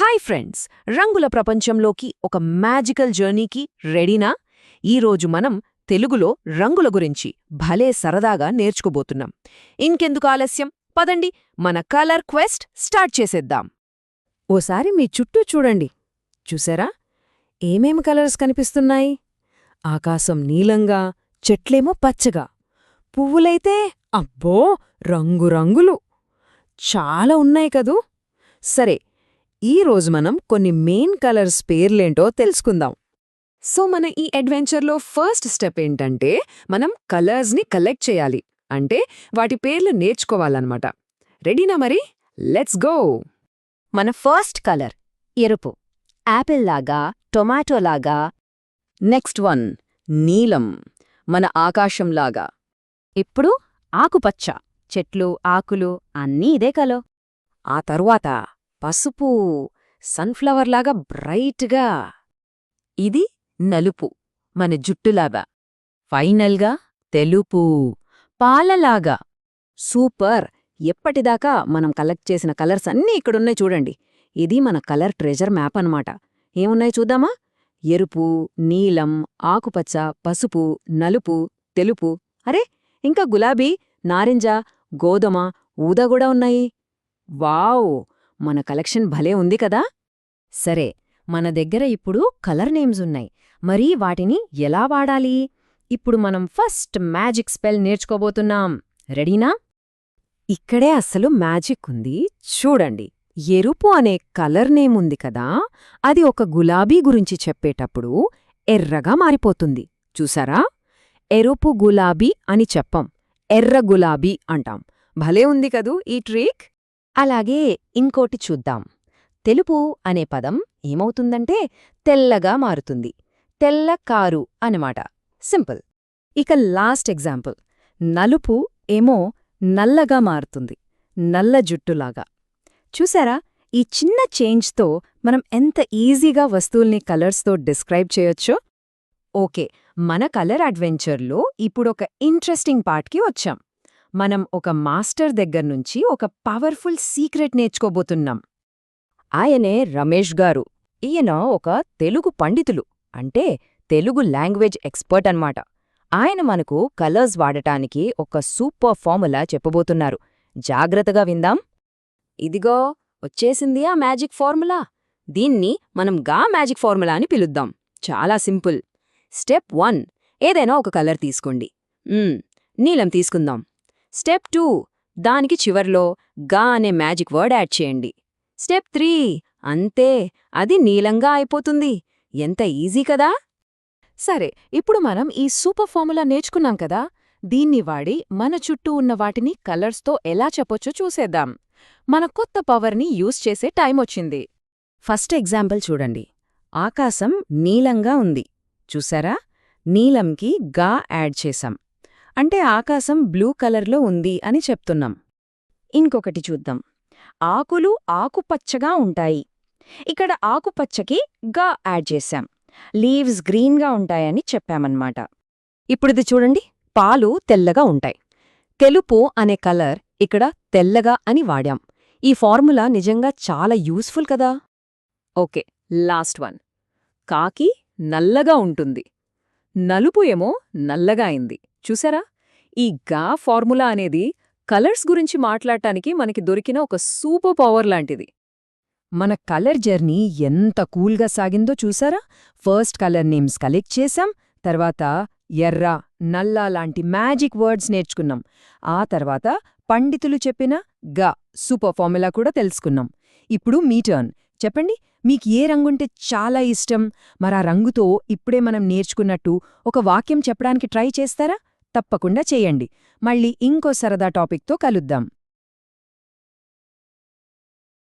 Hi friends రంగుల ప్రపంచంలోకి ఒక మ్యాజికల్ జర్నీకి రెడీనా? ఈరోజు మనం తెలుగులో రంగుల గురించి భలే సరదాగా నేర్చుకోబోతున్నాం. ఇంకెందుకు ఆలస్యం? పదండి మన కలర్ క్వెస్ట్ స్టార్ట్ చేసేద్దాం. ఓసారి మీ చుట్టూ చూడండి. చూసారా? ఏమేం కలర్స్ కనిపిస్తున్నాయి? ఆకాశం నీలంగా చెట్లేమో పచ్చగా. పువ్వులైతే అబ్బో రంగురంగులు. చాలా ఉన్నాయి కదూ? సరే ఈరోజు మనం కొన్ని మెయిన్ కలర్స్ పేర్లేంటో తెలుసుకుందాం. సో మన ఈ అడ్వెంచర్లో ఫస్ట్ స్టెప్ ఏంటంటే మనం కలర్స్ని కలెక్ట్ చేయాలి. అంటే వాటి పేర్లు నేర్చుకోవాలన్నమాట. రెడీనా మరి? Let's go! మన ఫస్ట్ కలర్ ఎరుపు. యాపిల్ లాగా టొమాటో లాగా. నెక్స్ట్ వన్ నీలం. మన ఆకాశంలాగా ఇప్పుడు ఆకుపచ్చ. చెట్లు ఆకులు అన్నీ ఇదే కలో ఆ తరువాత పసుపు సన్ఫ్లవర్లాగా బ్రైట్గా. ఇది నలుపు మన జుట్టులాగా. ఫైనల్గా తెలుపు పాలలాగా. సూపర్! ఎప్పటిదాకా మనం కలెక్ట్ చేసిన కలర్స్ అన్నీ ఇక్కడున్నాయి చూడండి. ఇది మన కలర్ ట్రెజర్ మ్యాప్ అన్నమాట. ఏమున్నాయి చూద్దామా? ఎరుపు నీలం ఆకుపచ్చ పసుపు నలుపు తెలుపు. అరే ఇంకా గులాబీ నారింజ గోధుమ ఊదా కూడా ఉన్నాయి. వావ్! మన కలెక్షన్ భలే ఉంది కదా? సరే మన దగ్గర ఇప్పుడు కలర్ నేమ్స్ ఉన్నాయి. మరి వాటిని ఎలా వాడాలి? ఇప్పుడు మనం ఫస్ట్ మ్యాజిక్ స్పెల్ నేర్చుకోబోతున్నాం. రెడీనా? ఇక్కడే అసలు మ్యాజిక్ ఉంది. చూడండి ఎరుపు అనే కలర్ నేమ్ ఉంది కదా? అది ఒక గులాబీ గురించి చెప్పేటప్పుడు ఎర్రగా మారిపోతుంది. చూసారా? ఎరుపు గులాబీ అని చెప్పం. ఎర్ర గులాబీ అంటాం. భలే ఉంది కదూ ఈ ట్రీక్? అలాగే ఇంకోటి చూద్దాం. తెలుపు అనే పదం ఏమవుతుందంటే తెల్లగా మారుతుంది. తెల్ల కారు అనమాట సింపుల్. ఇక లాస్ట్ ఎగ్జాంపుల్. నలుపు ఏమో నల్లగా మారుతుంది. నల్ల జుట్టులాగా. చూసారా? ఈ చిన్న చేంజ్తో మనం ఎంత ఈజీగా వస్తువుల్ని కలర్స్తో డిస్క్రైబ్ చేయొచ్చో? ఓకే. మన కలర్ అడ్వెంచర్లో ఇప్పుడొక ఇంట్రెస్టింగ్ పార్ట్కి వచ్చాం. మనం ఒక మాస్టర్ దగ్గర్నుంచి ఒక పవర్ఫుల్ సీక్రెట్ నేర్చుకోబోతున్నాం. ఆయనే రమేష్ గారు. ఈయన ఒక తెలుగు పండితులు అంటే తెలుగు లాంగ్వేజ్ ఎక్స్పర్ట్ అన్నమాట. ఆయన మనకు కలర్స్ వాడటానికి ఒక సూపర్ ఫార్ములా చెప్పబోతున్నారు. జాగ్రత్తగా విందాం. ఇదిగో వచ్చేసింది ఆ మ్యాజిక్ ఫార్ములా. దీన్ని మనం గా మ్యాజిక్ ఫార్ములా అని పిలుద్దాం. చాలా సింపుల్. Step one. ఏదైనా ఒక కలర్ తీసుకోండి. నీలం తీసుకుందాం. స్టెప్ టూ దానికి చివర్లో గా అనే మ్యాజిక్ వర్డ్ యాడ్ చేయండి. స్టెప్ త్రీ అంతే అది నీలంగా అయిపోతుంది. ఎంత ఈజీ కదా? సరే ఇప్పుడు మనం ఈ సూపర్ ఫార్ములా నేర్చుకున్నాం కదా? దీన్ని వాడి మన చుట్టూ ఉన్న వాటిని కలర్స్తో ఎలా చెప్పొచ్చో చూసేద్దాం. మన కొత్త పవర్ని యూజ్ చేసే టైం వచ్చింది. ఫస్ట్ ఎగ్జాంపుల్ చూడండి. ఆకాశం నీలంగా ఉంది. చూసారా? నీలంకి గా యాడ్ చేశాం. అంటే ఆకాశం బ్లూ కలర్లో ఉంది అని చెప్తున్నాం. ఇంకొకటి చూద్దాం. ఆకులు ఆకుపచ్చగా ఉంటాయి. ఇక్కడ ఆకుపచ్చకి గా యాడ్ చేశాం. లీవ్స్ గ్రీన్గా ఉంటాయని చెప్పామన్నమాట. ఇప్పుడిది చూడండి. పాలు తెల్లగా ఉంటాయి. తెలుపు అనే కలర్ ఇక్కడ తెల్లగా అని వాడాం. ఈ ఫార్ములా నిజంగా చాలా యూస్ఫుల్ కదా? Okay last one. కాకి నల్లగా ఉంటుంది. నలుపు ఏమో నల్లగా అయింది. చూసారా? ఈ గా ఫార్ములా అనేది కలర్స్ గురించి మాట్లాడటానికి మనకి దొరికిన ఒక సూపర్ పవర్ లాంటిది. మన కలర్ జర్నీ ఎంత కూల్గా సాగిందో చూసారా? ఫస్ట్ కలర్ నేమ్స్ కలెక్ట్ చేశాం తర్వాత ఎర్ర నల్ల లాంటి మ్యాజిక్ వర్డ్స్ నేర్చుకున్నాం. ఆ తర్వాత పండితులు చెప్పిన గ సూపర్ ఫార్ములా కూడా తెలుసుకున్నాం. ఇప్పుడు మీ టర్న్. చెప్పండి మీకు ఏ రంగుంటే చాలా ఇష్టం? మరా రంగుతో ఇప్పుడే మనం నేర్చుకున్నట్టు ఒక వాక్యం చెప్పడానికి ట్రై చేస్తారా? తప్పకుండా చేయండి. మళ్ళీ ఇంకో సరదా టాపిక్తో కలుద్దాం.